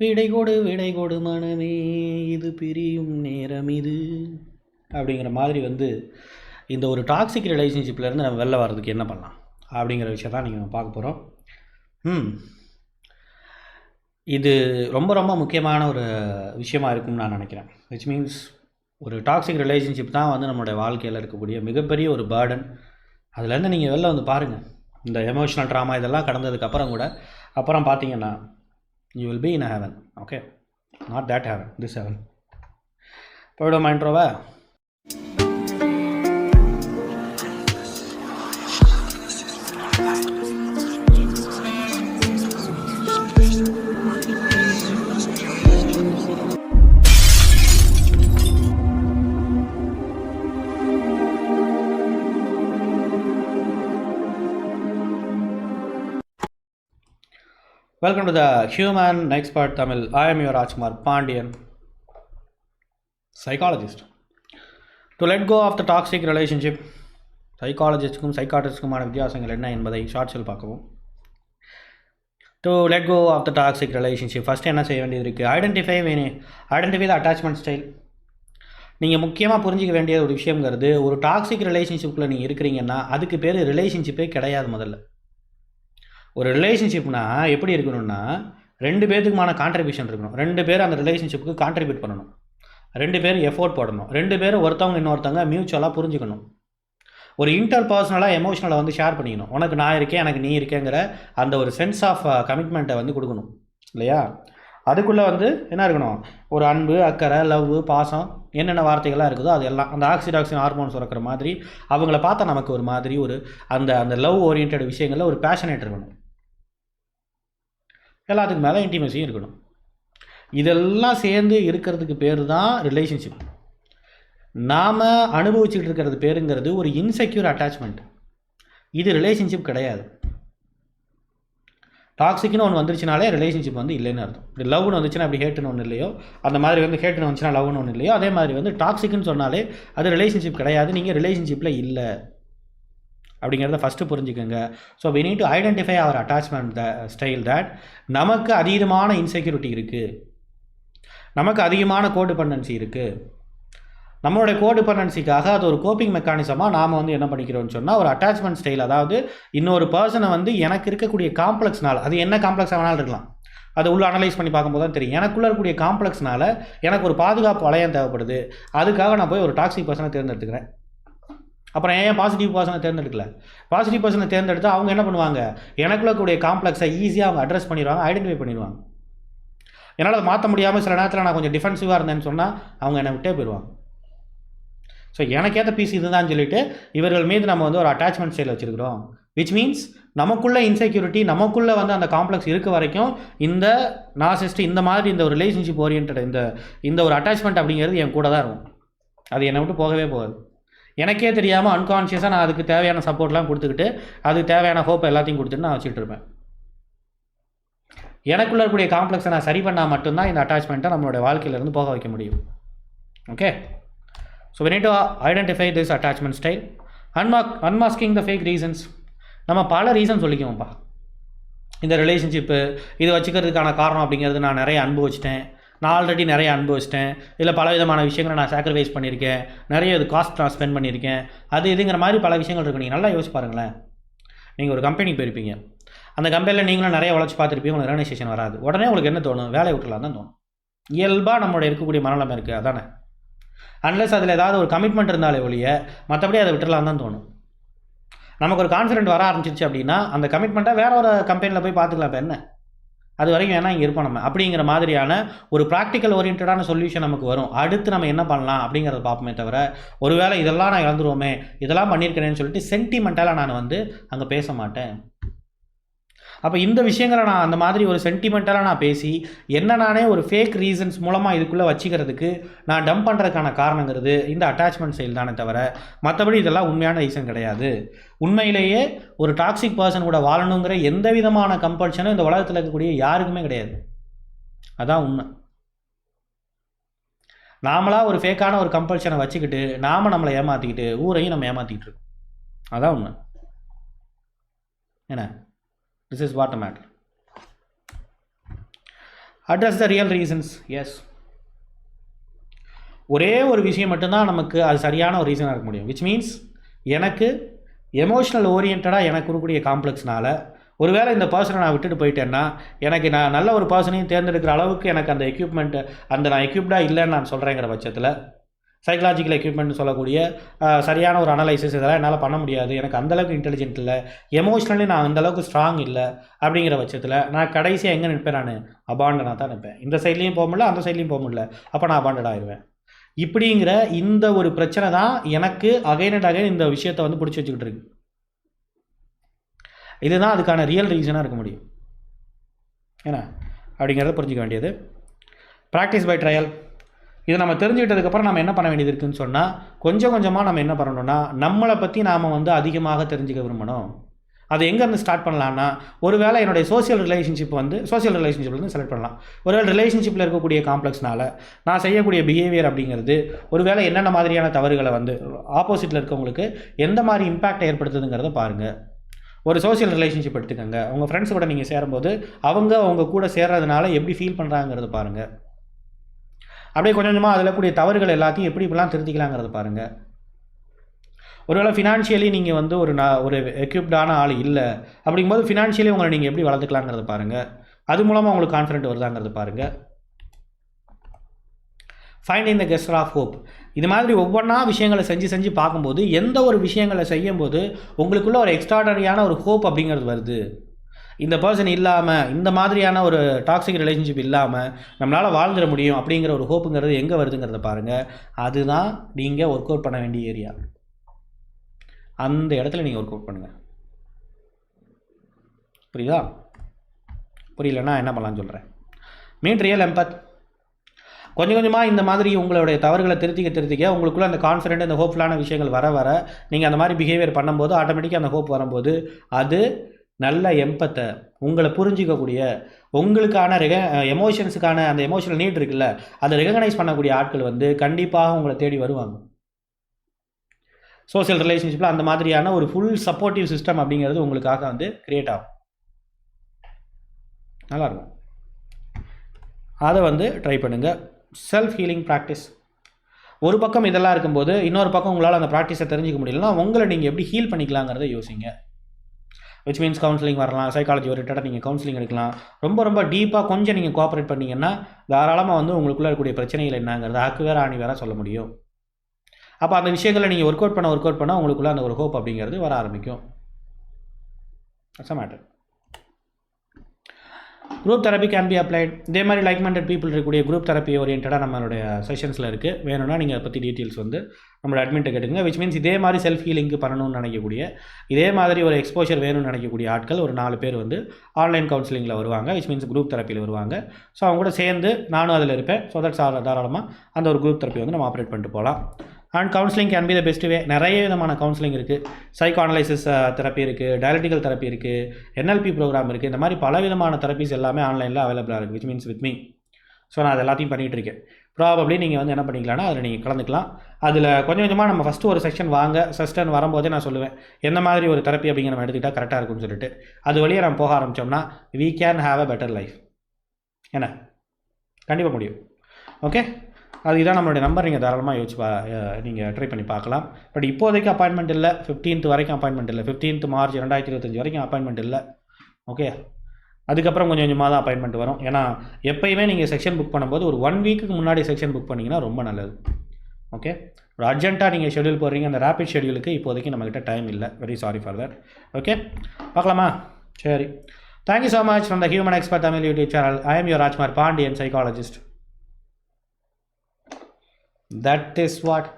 விடை கொடு விடை கொடு மனமே இது பிரியும் நேரம் இது. அப்படிங்கிற மாதிரி வந்து இந்த ஒரு டாக்ஸிக் ரிலேஷன்ஷிப்லேருந்து நம்ம வெளில வர்றதுக்கு என்ன பண்ணலாம்? அப்படிங்கிற விஷயம் தான் நீங்கள் பார்க்க போகிறோம் ம் இது ரொம்ப ரொம்ப முக்கியமான ஒரு விஷயமா இருக்கும்னு நான் நினைக்கிறேன். விச் மீன்ஸ் ஒரு டாக்ஸிக் ரிலேஷன்ஷிப் தான் வந்து நம்மளுடைய வாழ்க்கையில் இருக்கக்கூடிய மிகப்பெரிய ஒரு பேர்டன் அதுலேருந்து நீங்கள் வெளில வந்து பாருங்கள் இந்த எமோஷனல் ட்ராமா இதெல்லாம் கடந்ததுக்கப்புறம் கூட. அப்புறம் பார்த்தீங்கன்னா you will be in a heaven. Okay. Not that heaven. This heaven. Peudo mindrova welcome to the human expert Tamil I am Rajkumar Pandian psychologist psychologist. To let go of the toxic relationship, சைக்காலஜிஸ்ட்டுக்கும் வித்தியாசங்கள் என்ன என்பதை ஷார்ட்ஸில் பார்க்கவும். To let go of the toxic relationship first என்ன செய்ய வேண்டியது இருக்குது ஐடென்டிஃபை வேணி ஐடென்டிஃபை த அட்டாச்மெண்ட் ஸ்டைல் நீங்கள் முக்கியமாக புரிஞ்சிக்க வேண்டிய ஒரு விஷயங்கிறது ஒரு டாக்ஸிக் ரிலேஷன்ஷிப்பில் நீங்கள் இருக்கிறீங்கன்னா அதுக்கு பேர் ரிலேஷன்ஷிப்பே கிடையாது முதல்ல. ஒரு ரிலேஷன்ஷிப்னா எப்படி இருக்கணும்னா ரெண்டு பேர்த்துக்குமான கான்ட்ரிபியூஷன் இருக்கணும். ரெண்டு பேர் அந்த ரிலேஷன்ஷிப்புக்கு கான்ட்ரிபியூட் பண்ணணும். ரெண்டு பேரும் எஃபோர்ட் போடணும். ரெண்டு பேரும் ஒருத்தவங்க இன்னொருத்தவங்க மியூச்சுவலாக புரிஞ்சுக்கணும். ஒரு இன்டர் பர்சனலாக எமோஷனலாக வந்து ஷேர் பண்ணிக்கணும். உனக்கு நான் இருக்கேன் எனக்கு நீ இருக்கேங்கிற அந்த ஒரு சென்ஸ் ஆஃப் கமிட்மெண்ட்டை வந்து கொடுக்கணும். இல்லையா? அதுக்குள்ளே வந்து என்ன இருக்கணும்? ஒரு அன்பு அக்கறை லவ் பாசம் என்னென்ன வார்த்தைகள்லாம் இருக்குதோ அது எல்லாம் அந்த ஆக்சிடாக்சின் ஹார்மோன் சுரக்கிற மாதிரி அவங்கள பார்த்தா நமக்கு ஒரு மாதிரி ஒரு அந்த அந்த லவ் ஓரியன்ட் விஷயங்களில் ஒரு பேஷனேட் இருக்கணும். எல்லாத்துக்கும் மேலே இன்டிமேசியும் இருக்கணும். இதெல்லாம் சேர்ந்து இருக்கிறதுக்கு பேர் தான் ரிலேஷன்ஷிப் நாம் அனுபவிச்சுட்டு இருக்கிறது பேருங்கிறது ஒரு இன்செக்யூர் அட்டாச்மெண்ட் இது ரிலேஷன்ஷிப் கிடையாது. டாக்ஸிக்னு ஒன்று வந்துருச்சுனாலே ரிலேஷன்ஷிப் வந்து இல்லைன்னு அர்த்தம். இப்படி லவ்னு வந்துச்சுன்னா அப்படி ஹேட்டுன்னு ஒன்று இல்லையோ அந்த மாதிரி வந்து ஹேட்டுன்னு வந்துச்சுன்னா லவ்னு ஒன்று இல்லையோ அதே மாதிரி வந்து டாக்ஸிக்னு சொன்னாலே அது ரிலேஷன்ஷிப் கிடையாது. நீங்கள் ரிலேஷன்ஷிப்பில் இல்லை. அப்படிங்கிறத ஃபஸ்ட்டு புரிஞ்சுக்கோங்க. So we need to identify our attachment the style that நமக்கு அதீதமான இன்செக்யூரிட்டி இருக்குது நமக்கு அதிகமான கோடிபெண்டன்சி இருக்குது நம்மளுடைய கோடிபெண்டன்சிக்காக அது ஒரு கோப்பிங் மெக்கானிசமாக நாம் வந்து என்ன பண்ணிக்கிறோம்னு சொன்னால் ஒரு அட்டாச்மெண்ட் ஸ்டைல் அதாவது இன்னொரு பர்சனை வந்து எனக்கு இருக்கக்கூடிய காம்ப்ளெக்ஸ்னால் அது என்ன காம்ப்ளெக்ஸாக வேணாலும் இருக்கலாம். அதை உள்ள அனலைஸ் பண்ணி பார்க்கும்போது தான் தெரியும். எனக்குள்ளே இருக்கக்கூடிய காம்ப்ளெக்ஸ்னால எனக்கு ஒரு பாதுகாப்பு வளையம் தேவைப்படுது. அதுக்காக நான் போய் ஒரு டாக்ஸிக் பர்சனை தேர்ந்தெடுத்துக்கிறேன். அப்புறம் ஏன் பாசிட்டிவ் பர்சனை தேர்ந்தெடுக்கல? பாசிட்டிவ் பர்சனை தேர்ந்தெடுத்து அவங்க என்ன பண்ணுவாங்க? எனக்குள்ள கூடிய காம்ப்ளெக்ஸை ஈஸியாக அவங்க அட்ரஸ் பண்ணிடுவாங்க ஐடென்டிஃபை பண்ணிடுவாங்க. என்னால் அதை மாற்ற முடியாமல் சில நேரத்தில் நான் கொஞ்சம் டிஃபென்சிவாக இருந்தேன்னு சொன்னால் அவங்க என்னை விட்டே போயிடுவாங்க ஸோ எனக்கேற்ற பீஸ் இதுதான் சொல்லிட்டு இவர்கள் மீது நம்ம வந்து ஒரு அட்டாச்மெண்ட் ஸ்டைல் வச்சுருக்கிறோம். விச் மீன்ஸ் நமக்குள்ளே இன்செக்யூரிட்டி நமக்குள்ளே வந்து அந்த காம்ப்ளெக்ஸ் இருக்க வரைக்கும் இந்த நாசிஸ்ட் இந்த மாதிரி இந்த ஒரு ரிலேஷன்ஷிப் ஓரியன்ட் இந்த இந்த ஒரு அட்டாச்மெண்ட் அப்படிங்கிறது என் கூட தான் இருக்கும். அது என்னை விட்டு போகவே போகாது. எனக்கே தெரியாமல் அன்கான்ஷியஸாக நான் அதுக்கு தேவையான சப்போர்ட்லாம் கொடுத்துக்கிட்டு அதுக்கு தேவையான ஹோப் எல்லாத்தையும் கொடுத்துட்டு நான் வச்சுட்டு இருப்பேன். எனக்குள்ள இருக்கக்கூடிய காம்ப்ளெக்ஸை நான் சரி பண்ணால் மட்டும்தான் இந்த அட்டாச்மெண்ட்டை நம்மளோட வாழ்க்கையிலேருந்து போக வைக்க முடியும். Okay so we need to identify this attachment style unmask unmasking the fake reasons நம்ம பல ரீசன் சொல்லிக்குவோம்ப்பா. இந்த ரிலேஷன்ஷிப்பு இது வச்சுக்கிறதுக்கான காரணம் அப்படிங்கிறது நான் நிறைய அனுபவிச்சிட்டேன். நான் ஆல்ரெடி நிறைய அனுபவிச்சிட்டேன். இல்லை பல விதமான விஷயங்களை நான் சாக்ரிஃபைஸ் பண்ணியிருக்கேன். நிறைய இது காஸ்ட் நான் ஸ்பெண்ட் பண்ணியிருக்கேன். அது இதுங்கிற மாதிரி பல விஷயங்கள் இருக்கு. நீங்கள் நல்லா யோசிச்சு பாருங்களேன். நீங்கள் ஒரு கம்பெனிக்கு போயிருப்பீங்க அந்த கம்பெனியில் நீங்களும் நிறைய உழைச்சி பார்த்துருப்பீங்க. உங்களுக்கு ரெகனைசேஷன் வராது. உடனே உங்களுக்கு என்ன தோணும்? வேலையை விட்டுலாம் தான் தோணும். இயல்பாக நம்மளோட இருக்கக்கூடிய மனநலம் இருக்குது அதானே? அன்லெஸ் அதில் ஏதாவது ஒரு கமிட்மெண்ட் இருந்தாலே ஒழிய மற்றபடி அதை விட்டுலாம் தான் தோணும். நமக்கு ஒரு கான்ஃபிடென்ட் வர ஆரம்பிச்சிருச்சு அப்படின்னா அந்த கமிட்மெண்ட்டை வேற ஒரு கம்பெனியில் போய் பார்த்துக்கலாம். இப்போ என்ன? அது வரைக்கும் வேணால் இங்கே இருப்போம் நம்ம. அப்படிங்கிற மாதிரியான ஒரு ப்ராக்டிக்கல் ஓரியன்டான சொல்யூஷன் நமக்கு வரும். அடுத்து நம்ம என்ன பண்ணலாம் அப்படிங்கிறத பார்ப்போமே தவிர ஒருவேளை இதெல்லாம் நான் இழந்துருவோமே இதெல்லாம் பண்ணியிருக்கிறேன்னு சொல்லிட்டு சென்டிமெண்ட்டாக நான் வந்து அங்கே பேச மாட்டேன். அப்போ இந்த விஷயங்களை நான் அந்த மாதிரி ஒரு சென்டிமெண்டலாக நான் பேசி என்ன நானே ஒரு ஃபேக் ரீசன்ஸ் மூலமாக இதுக்குள்ளே வச்சுக்கிறதுக்கு நான் டம்ப் பண்ணுறதுக்கான காரணங்கிறது இந்த அட்டாச்மெண்ட் செயல் தானே தவிர மற்றபடி இதெல்லாம் உண்மையான ரீசன் கிடையாது. உண்மையிலேயே ஒரு டாக்ஸிக் பர்சன் கூட வாழணுங்கிற எந்த விதமான கம்பல்ஷனும் இந்த உலகத்தில் இருக்கக்கூடிய யாருக்குமே கிடையாது. அதான் உண்மை. நாமளாக ஒரு ஃபேக்கான ஒரு கம்பல்ஷனை வச்சுக்கிட்டு நாம் நம்மளை ஏமாற்றிக்கிட்டு ஊரையும் நம்ம ஏமாற்றிக்கிட்டு இருக்கோம். அதான் உண்மை. என்ன? This is what made address the real reasons as ஒரே ஒரு விஷயம் மட்டும்தான் நமக்கு அது சரியான ஒரு ரீசனாக இருக்க முடியும். விச் மீன்ஸ் எனக்கு எமோஷ்னல் ஓரியன்டாக எனக்கு இருக்கக்கூடிய காம்ப்ளெக்ஸ்னால் ஒருவேளை இந்த பர்சனை நான் விட்டுட்டு போயிட்டேன்னா எனக்கு நான் நல்ல ஒரு பர்சனையும் தேர்ந்தெடுக்கிற அளவுக்கு எனக்கு அந்த எக்யூப்மெண்ட்டு அந்த நான் எக்யூப்டாக இல்லைன்னு நான் சொல்கிறேங்கிற பட்சத்தில் சைக்கலாஜிக்கல் எக்யூப்மெண்ட் சொல்லக்கூடிய சரியான ஒரு அனலைசிஸ் இதெல்லாம் என்னால் பண்ண முடியாது. எனக்கு அந்தளவுக்கு இன்டெலிஜென்ட் இல்லை. எமோஷ்னலி நான் அந்தளவுக்கு ஸ்ட்ராங் இல்லை அப்படிங்கிற பட்சத்தில் நான் கடைசியாக எங்கே நிற்பேன் நான்? அபாண்டனாக தான் நிற்பேன். இந்த சைட்லேயும் போக முடியல அந்த சைட்லேயும் போக முடியல. அப்போ நான் அபாண்டட் ஆயிடுவேன் இப்படிங்கிற இந்த ஒரு பிரச்சனை தான் எனக்கு அகைன் அண்ட் அகைன் இந்த விஷயத்தை வந்து பிடிச்சி வச்சுக்கிட்டு இருக்கு. இதுதான் அதுக்கான ரியல் ரீசனாக இருக்க முடியும். ஏன்னா அப்படிங்கிறத புரிஞ்சிக்க வேண்டியது. ப்ராக்டிஸ் பை ட்ரையல் இதை நம்ம தெரிஞ்சுக்கிட்டதுக்கப்புறம் நம்ம என்ன பண்ண வேண்டியது இருக்குன்னு சொன்னால் கொஞ்சம் கொஞ்சமாக நம்ம என்ன பண்ணணும்னா நம்மளை பற்றி நாம் வந்து அதிகமாக தெரிஞ்சுக்க விரும்பணும். அது எங்கேருந்து ஸ்டார்ட் பண்ணலான்னா ஒருவேளை என்னுடைய சோஷியல் ரிலேஷன்ஷிப் வந்து சோஷியல் ரிலேஷன்ஷிப்பில் வந்து செலக்ட் பண்ணலாம். ஒருவேளை ரிலேஷன்ஷிப்பில் இருக்கக்கூடிய காம்ப்ளெக்ஸ்னால நான் செய்யக்கூடிய பிஹேவியர் அப்படிங்கிறது ஒருவேளை என்னென்ன மாதிரியான தவறுகளை வந்து ஆப்போசிட்டில் இருக்கவங்களுக்கு எந்த மாதிரி இம்பேக்ட் ஏற்படுத்துதுங்கிறத பாருங்கள் ஒரு சோஷியல் ரிலேஷன்ஷிப் எடுத்துக்கோங்க. உங்கள் ஃப்ரெண்ட்ஸ் கூட நீங்கள் சேரும்போது அவங்க அவங்க கூட சேர்றதுனால எப்படி ஃபீல் பண்ணுறாங்கிறத பாருங்கள் அப்படியே கொஞ்சம் கொஞ்சமாக அதில் கூடிய தவறுகள் எல்லாத்தையும் எப்படி இப்படிலாம் திருத்திக்கலாங்கிறது பாருங்கள் ஒருவேளை ஃபினான்ஷியலி நீங்கள் வந்து ஒரு நான் ஒரு எக்யூப்டான ஆள் இல்லை அப்படிங்கும்போது ஃபினான்ஷியலி உங்களை நீங்கள் எப்படி வளர்த்துக்கலாங்கிறது பாருங்கள் அது மூலமாக உங்களுக்கு கான்ஃபிடென்ட் வருதாங்கிறது பாருங்கள் finding the gesture of hope இது மாதிரி ஒவ்வொன்றா விஷயங்களை செஞ்சு செஞ்சு பார்க்கும்போது எந்த ஒரு விஷயங்களை செய்யும்போது உங்களுக்குள்ள ஒரு எக்ஸ்ட்ராடனரியான ஒரு ஹோப் அப்படிங்கிறது வருது. இந்த பர்சன் இல்லாமல் இந்த மாதிரியான ஒரு டாக்ஸிக் ரிலேஷன்ஷிப் இல்லாமல் நம்மளால் வாழ்ந்துட முடியும் அப்படிங்கிற ஒரு ஹோப்புங்கிறது எங்கே வருதுங்கிறத பாருங்கள் அதுதான் நீங்கள் ஒர்க் அவுட் பண்ண வேண்டிய ஏரியா அந்த இடத்துல நீங்கள் ஒர்க் அவுட் பண்ணுங்கள் புரியுதா? புரியலன்னா என்ன பண்ணலான்னு சொல்கிறேன் மீன் ரியல் எம்பத் கொஞ்சம் கொஞ்சமாக இந்த மாதிரி உங்களுடைய தவறுகளை திருத்திக்க திருத்திக்க உங்களுக்குள்ளே அந்த கான்ஃபிடென்ட் அந்த ஹோப்ஃபுல்லான விஷயங்கள் வர வர நீங்கள் அந்த மாதிரி பிஹேவியர் பண்ணும்போது ஆட்டோமேட்டிக்காக அந்த ஹோப் வரும்போது அது நல்ல எம்பத்தை உங்களை புரிஞ்சிக்கக்கூடிய உங்களுக்கான ரெக எமோஷன்ஸுக்கான அந்த எமோஷனல் நீட் இருக்குல்ல அதை ரெகனைஸ் பண்ணக்கூடிய ஆட்கள் வந்து கண்டிப்பாக உங்களை தேடி வருவாங்க. சோஷியல் ரிலேஷன்ஷிப்பில் அந்த மாதிரியான ஒரு ஃபுல் சப்போர்ட்டிவ் சிஸ்டம் அப்படிங்கிறது உங்களுக்காக வந்து க்ரியேட் ஆகும். நல்லாயிருக்கும் அதை வந்து ட்ரை பண்ணுங்கள் செல்ஃப் ஹீலிங் ப்ராக்டிஸ் ஒரு பக்கம் இதெல்லாம் இருக்கும்போது இன்னொரு பக்கம் உங்களால் அந்த ப்ராக்டிஸை தெரிஞ்சிக்க முடியலன்னா உங்களை நீங்கள் எப்படி ஹீல் பண்ணிக்கலாங்கிறத யோசிங்க. விச் மீன்ஸ் கவுன்சிலிங் வரலாம் சைக்காலஜி ஓரியன்டாக நீங்கள் கவுன்சிலிங் எடுக்கலாம். ரொம்ப ரொம்ப டீப்பாக கொஞ்சம் நீங்கள் கோஆப்ரேட் பண்ணீங்கன்னா தாராளமாக வந்து உங்களுக்குள்ளே இருக்கக்கூடிய பிரச்சனைகள் என்னங்கிறது அக்கு வேறு ஆணி வேற சொல்ல முடியும். அப்போ அந்த விஷயங்களை நீங்கள் ஒர்க் அவுட் பண்ண ஒர்க் அவுட் பண்ண உங்களுக்குள்ளே அந்த ஒரு ஹோப் அப்படிங்கிறது வர ஆரம்பிக்கும். As matter group therapy can be applied இதே மாதிரி லைக் மைண்டட் பீப்புள் இருக்கக்கூடிய குரூப் தெரப்பி ஓரியன்டாக நம்மளுடைய செஷன்ஸில் இருக்குது வேணும்னா நீங்கள் அதை பற்றி டீட்டெயில்ஸ் வந்து நம்மளோட அட்மின்ட்டை கேட்டுங்க விச் மீன்ஸ் இதே மாதிரி செல்ஃப் ஹீலிங்க்கு பண்ணணும்னு நினைக்கக்கூடிய இதே மாதிரி ஒரு எக்ஸ்போஷர் வேணும்னு நினைக்கக்கூடிய ஆட்கள் ஒரு நாலு பேர் வந்து ஆன்லைன் கவுன்சிலிங்கில் வருவாங்க. விச் மீன்ஸ் குரூப் தெரப்பியில் வருவாங்க. ஸோ அவங்க கூட சேர்ந்து நானும் அதில் இருப்பேன். ஸோ தட்ஸ் தாராளமாக அந்த ஒரு குரூப் தெரப்பி வந்து நம்ம ஆப்ரேட் பண்ணிட்டு போகலாம். And counselling can be the best way நிறைய விதமான கவுன்சிலிங் இருக்குது சைக்கோ அனலைசிஸ் தெரப்பி இருக்குது டயலட்டிக்கல் தெரப்பி இருக்குது என்எல்பி ப்ரோக்ராம் இருக்குது இந்த மாதிரி பல விதமான தெரப்பிஸ் எல்லாமே ஆன்லைனில் அவைலபிளாக இருக்குது which means with me so நான் அது எல்லாத்தையும் பண்ணிகிட்டு இருக்கேன். ப்ராபப்ளி நீங்கள் வந்து என்ன பண்ணிக்கலாம்னா அதில் நீங்கள் கலந்துக்கலாம். அதில் கொஞ்சம் கொஞ்சமாக நம்ம ஃபஸ்ட்டு ஒரு செக்ஷன் வாங்க. செஸ்டன் வரும்போதே நான் சொல்லுவேன். எந்த மாதிரி ஒரு தெரப்பி அப்படிங்கிற நம்ம எடுத்துக்கிட்டால் கரெக்டாக இருக்கும்னு சொல்லிட்டு. அது வழியாக நம்ம போக ஆரம்பித்தோம்னா we can have a better life என்ன? கண்டிப்பாக முடியும். ஓகே அதுதான் நம்மளுடைய நம்பர் நீங்கள் தாராளமாக யோசிச்சு பா நீங்கள் ட்ரை பண்ணி பார்க்கலாம். பட் இப்போதைக்கு அப்பாயின்மெண்ட் இல்லை. 15th வரைக்கும் அப்பாயின்மெண்ட் இல்லை. 15th மார்ச் ரெண்டாயிரத்தி இருபத்தஞ்சி வரைக்கும் அப்பாயின்மெண்ட் இல்லை. ஓகே அதுக்கப்புறம் கொஞ்சம் கொஞ்சமாக தான் அப்பாயின்மெண்ட் வரும். ஏன்னா எப்பயுமே நீங்கள் செக்ஷன் புக் பண்ணும்போது ஒரு ஒன் வீக்குக்கு முன்னாடி செக்ஷன் புக் பண்ணிங்கன்னா ரொம்ப நல்லது. ஓகே ஒரு அர்ஜென்ட்டாக நீங்கள் ஷெடியூல் போடுறீங்க. அந்த ரேபிட் ஷெடியூலுக்கு இப்போதைக்கு நம்மக்கிட்ட டைம் இல்லை. Very sorry for that okay பார்க்கலாமா? சரி. Thank you so much from the human expert Tamil YouTube channel I am your Rajkumar Pandian psychologist that is what